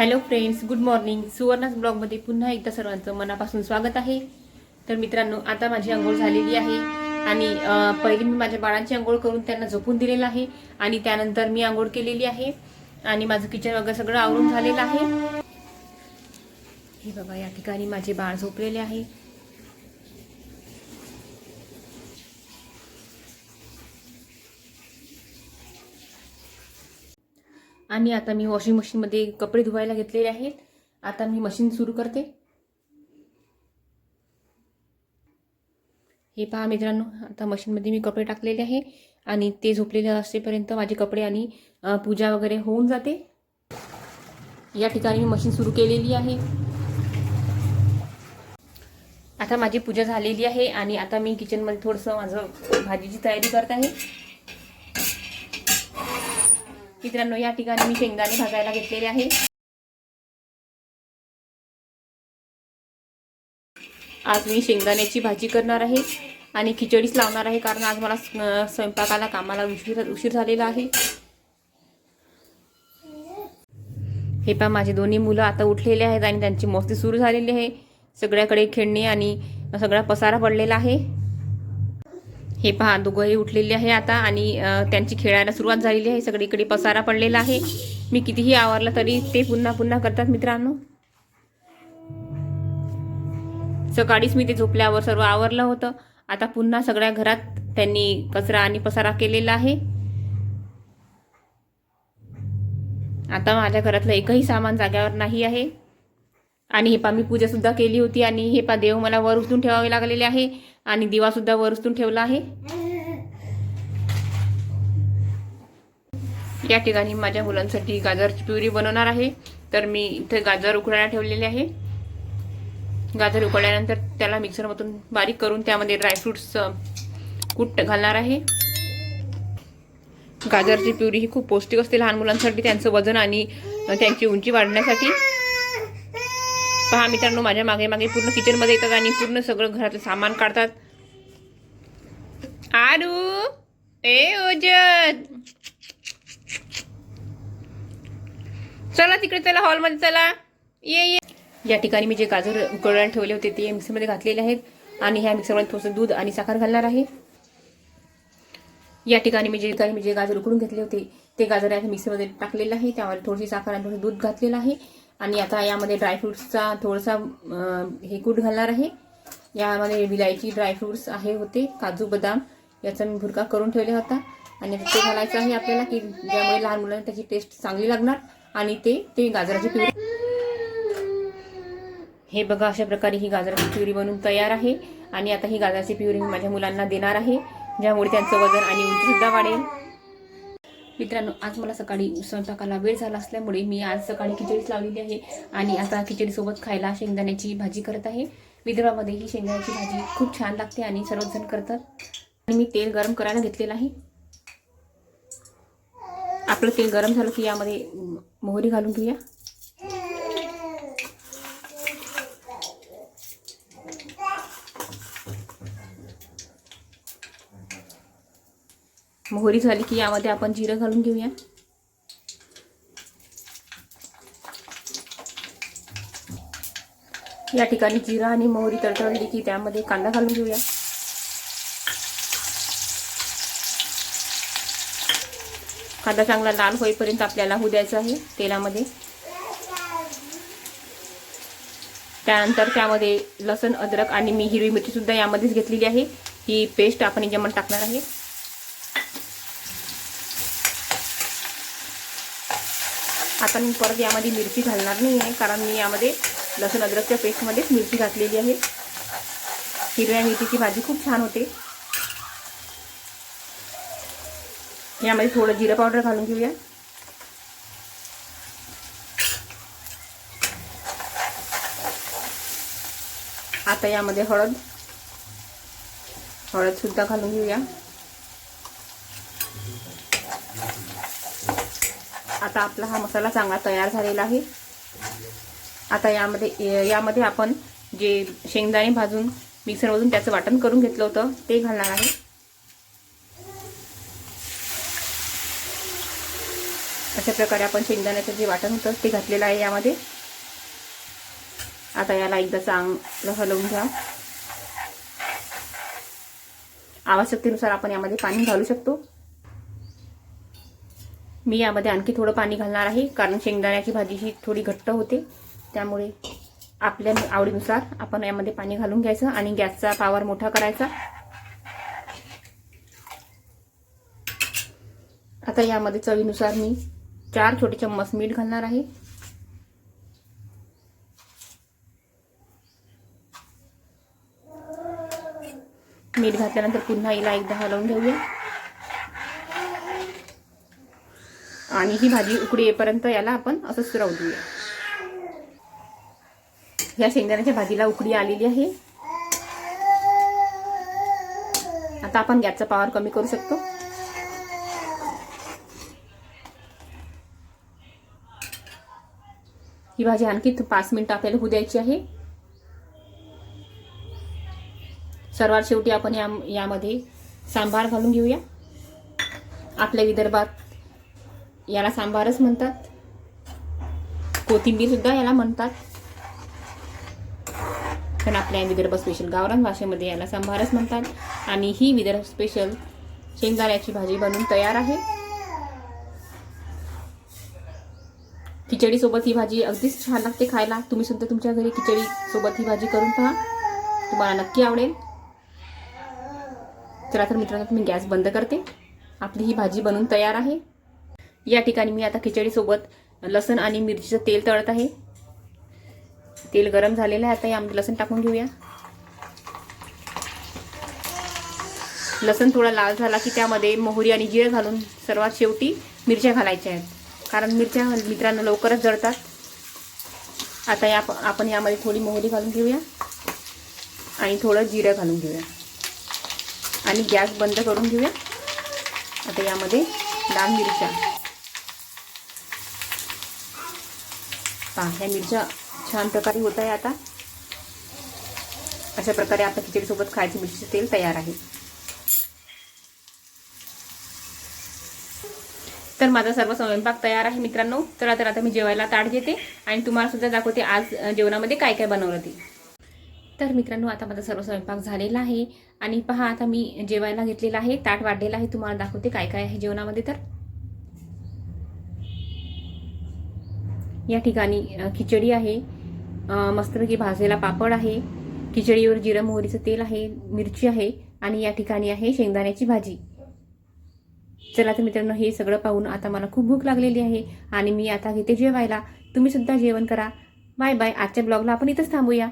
Hello friends good morning सुवर्णाच ब्लॉगमध्ये पुन्हा एकदा सर्वांचं मनापासून स्वागत आहे. तर मित्रांनो आता माझी आंघोळ झालेली आहे आणि पहिले मी माझ्या बाळांची आंघोळ करून त्यांना झोपून दिलेलं आहे आणि त्यानंतर मी आंघोळ केलेली आहे आणि माझं किचन वगैरे सगळं आवरून झालेलं आहे. हे बघा या ठिकाणी माझे बाळ झोपलेले आहे. आणि आता मी वॉशिंग मशीनमध्ये कपडे धुवायला घेतलेले आहेत. आता मी मशीन सुरू करते. हे पहा मित्रांनो आता मशीनमध्ये मी कपडे टाकलेले आहे आणि ते झोपलेले असेपर्यंत माझे कपडे आणि पूजा वगैरे होऊन जाते. या ठिकाणी मी मशीन सुरू केलेली आहे. आता माझी पूजा झालेली आहे आणि आता मी किचनमध्ये थोडंसं माझं भाजीची तयारी करत आहे. मित्रांनो या ठिकाणी मी शेंगदाणे भाजायला घेतलेले आहे. आज मी शेंगदाण्याची भाजी करणार आहे आणि खिचडीच लावणार आहे कारण आज मला स्वयंपाकाला कामाला उशीर उशीर झालेला आहे. हे पहा माझे दोन्ही मुलं आता उठलेले आहेत आणि त्यांची मस्ती सुरू झालेली आहे. सगळ्याकडे खेळणे आणि सगळा पसारा पडलेला आहे. हे पहा दोघंही उठलेले आहे आता आणि त्यांची खेळायला सुरुवात झालेली आहे. सगळीकडे पसारा पडलेला आहे. मी कितीही आवरलं तरी ते पुन्हा पुन्हा करतात मित्रांनो. सकाळीच मी ते झोपल्यावर सर्व आवरलं होतं. आता पुन्हा सगळ्या घरात त्यांनी कचरा आणि पसारा केलेला आहे. आता माझ्या घरातलं एकही सामान जाग्यावर नाही आहे. आणि हे पा मी पूजासुद्धा केली होती आणि हे पा देव मला वर उचलून ठेवावे लागलेले आहे आणि दिवासुद्धा वर उचलून ठेवला आहे. या ठिकाणी माझ्या मुलांसाठी गाजरची प्युरी बनवणार आहे. तर मी इथे गाजर उकडायला ठेवलेले आहे. गाजर उकळल्यानंतर त्याला मिक्सरमधून बारीक करून त्यामध्ये ड्रायफ्रुट्स कूट घालणार आहे. गाजरची प्युरी ही खूप पौष्टिक असते लहान मुलांसाठी त्यांचं वजन आणि त्यांची उंची वाढण्यासाठी. पहा मित्रांनो माझ्या मागे मागे पूर्ण किचनमध्ये येतात आणि पूर्ण सगळं घरातलं सामान काढतात. आरू ए ओजत चला तिकडे चला हॉलमध्ये चला. ये ये. या ठिकाणी मी जे गाजर उकळायला ठेवले होते ते मिक्सरमध्ये घातलेले आहेत आणि ह्या मिक्सरमध्ये थोडंसं दूध आणि साखर घालणार आहे. या ठिकाणी मी जे ठिकाणी मी जे गाजर उकडून घेतले होते ते गाजर मिक्सरमध्ये टाकलेलं आहे. त्यामध्ये थोडीशी साखर आणि थोडं दूध घातलेलं आहे. आणि आता यामध्ये ड्रायफ्रुट्सचा थोडासा हे कूट घालणार आहे. यामध्ये विलायची ड्रायफ्रूट्स आहे होते काजू बदाम याचा मी भुरका करून ठेवला होता. आणि ते घालायचं आहे आपल्याला की ज्यामुळे लहान मुलांना त्याची टेस्ट चांगली लागणार. आणि ते ते गाजराची प्युरी. हे बघा अशा प्रकारे ही गाजराची प्युरी बनून तयार आहे. आणि आता ही गाजराची प्युरी मी माझ्या मुलांना देणार आहे ज्यामुळे त्यांचं वजन आणि उंचीसुद्धा वाढेल. मित्रांनो आज मला सकाळी स्वयंपाकाला वेळ झाला असल्यामुळे मी आज सकाळी खिचडीच लावलेली आहे आणि आता खिचडीसोबत खायला शेंगदाण्याची भाजी करत आहे. विदर्भामध्ये ही शेंगदाण्याची भाजी खूप छान लागते आणि सर्वजण करतात. आणि मी तेल गरम करायला घेतलेलं आहे. आपलं तेल गरम झालं की यामध्ये मोहरी घालून घेऊया. मोहरी झाली की यामध्ये आपण जिरं घालून घेऊया. या ठिकाणी जिरा आणि मोहरी तडतडली की त्यामध्ये कांदा घालून घेऊया. कांदा चांगला लाल होईपर्यंत आपल्याला होऊ द्यायचा आहे तेलामध्ये. त्यानंतर त्यामध्ये लसण अद्रक आणि मी हिरवी मिरची सुद्धा यामध्येच घेतलेली आहे. ही पेस्ट आपण याच्यामध्ये टाकणार आहे. आता मी परत यामध्ये मिरची घालणार नाही आहे कारण मी यामध्ये लसूण अद्रकच्या पेस्टमध्येच मिरची घातलेली आहे. हिरव्या मिरचीची भाजी खूप छान होते. यामध्ये थोडं जिरं पावडर घालून घेऊया. आता यामध्ये हळद हळदसुद्धा घालून घेऊया. आता आपला हा मसाला चांगला तयार झालेला आहे. आता यामध्ये यामध्ये आपण जे शेंगदाणे भाजून मिक्सरमधून त्याचं वाटण करून घेतलं होतं ते घालणार आहे. अशा प्रकारे आपण शेंगदाण्याचं जे वाटण होतं ते घातलेलं आहे यामध्ये. आता याला एकदा चांगलं हलवून घ्या. आवश्यकतेनुसार आपण यामध्ये पाणी घालू शकतो. मी यामध्ये आणखी थोडं पाणी घालणार आहे कारण शेंगदाण्याची भाजी ही थोडी घट्ट होते. त्यामुळे आपल्या आवडीनुसार आपण यामध्ये पाणी घालून घ्यायचं आणि गॅसचा पावर मोठा करायचा. आता यामध्ये चवीनुसार मी चार छोटे चम्मच मीठ घालणार आहे. मीठ घातल्यानंतर पुन्हा हिला एकदा हलवून घेऊया. आणि ही भाजी उकडी येईपर्यंत याला आपण असंच राहू देऊया. या शेंगदाण्याच्या भाजीला उकडी आलेली आहे. आता आपण गॅसचा पावर कमी करू शकतो. ही भाजी आणखी पाच मिनिटं आपल्याला होऊ द्यायची आहे. सर्वात शेवटी आपण या यामध्ये सांबार घालून घेऊया. आपल्या विदर्भात याला सांबारच म्हणतात. कोथिंबीर सुद्धा याला म्हणतात. पण आपल्या विदर्भ स्पेशल गावरान भाषेमध्ये याला सांबारच म्हणतात. आणि ही विदर्भ स्पेशल शेंगदाण्याची भाजी बनून तयार आहे. खिचडीसोबत ही भाजी अगदीच छान लागते खायला. तुम्ही सुद्धा तुमच्या घरी खिचडीसोबत ही भाजी करून पहा. तुम्हाला नक्की आवडेल. चला तर मित्रांनो मी गॅस बंद करते. आपली ही भाजी बनून तयार आहे. या ठिकाणी मी आता खिचडीसोबत लसण आणि मिरचीचं तेल तळत आहे. तेल गरम झालेलं आहे. आता यामध्ये लसण टाकून घेऊया. लसण थोडा लाल झाला की त्यामध्ये मोहरी आणि जिरं घालून सर्वात शेवटी मिरच्या घालायच्या आहेत. कारण मिरच्या मित्रांना लवकरच जळतात. आता या आपण यामध्ये थोडी मोहरी घालून घेऊया. आणि थोडं जिरं घालून घेऊया. आणि गॅस बंद करून घेऊया. आता यामध्ये लाल मिरच्या. पहा ह्या मिरच्या छान प्रकारे होत आहे आता. अशा प्रकारे आता खिचडीसोबत खायची मिरचीचं तेल तयार आहे. तर माझा सर्व स्वयंपाक तयार आहे मित्रांनो. चला तर आता मी जेवायला ताट घेते आणि तुम्हाला सुद्धा दाखवते आज जेवणामध्ये काय काय बनवलं ते. तर मित्रांनो आता माझा सर्व स्वयंपाक झालेला आहे. आणि पहा आता मी जेवायला घेतलेला आहे. ताट वाढलेला आहे. तुम्हाला दाखवते काय काय आहे जेवणामध्ये तर. या ठिकाणी खिचडी आहे. मस्तपैकी भाजलेला पापड आहे. खिचडीवर जिरं मोहरीचं तेल आहे मिरची आहे आणि या ठिकाणी आहे शेंगदाण्याची भाजी. चला तर मित्रांनो हे सगळं पाहून आता मला खूप भूक लागलेली आहे आणि मी आता घेते जेवायला. तुम्ही सुद्धा जेवण करा. Bye bye. आजच्या ब्लॉगला आपण इथंच थांबूया.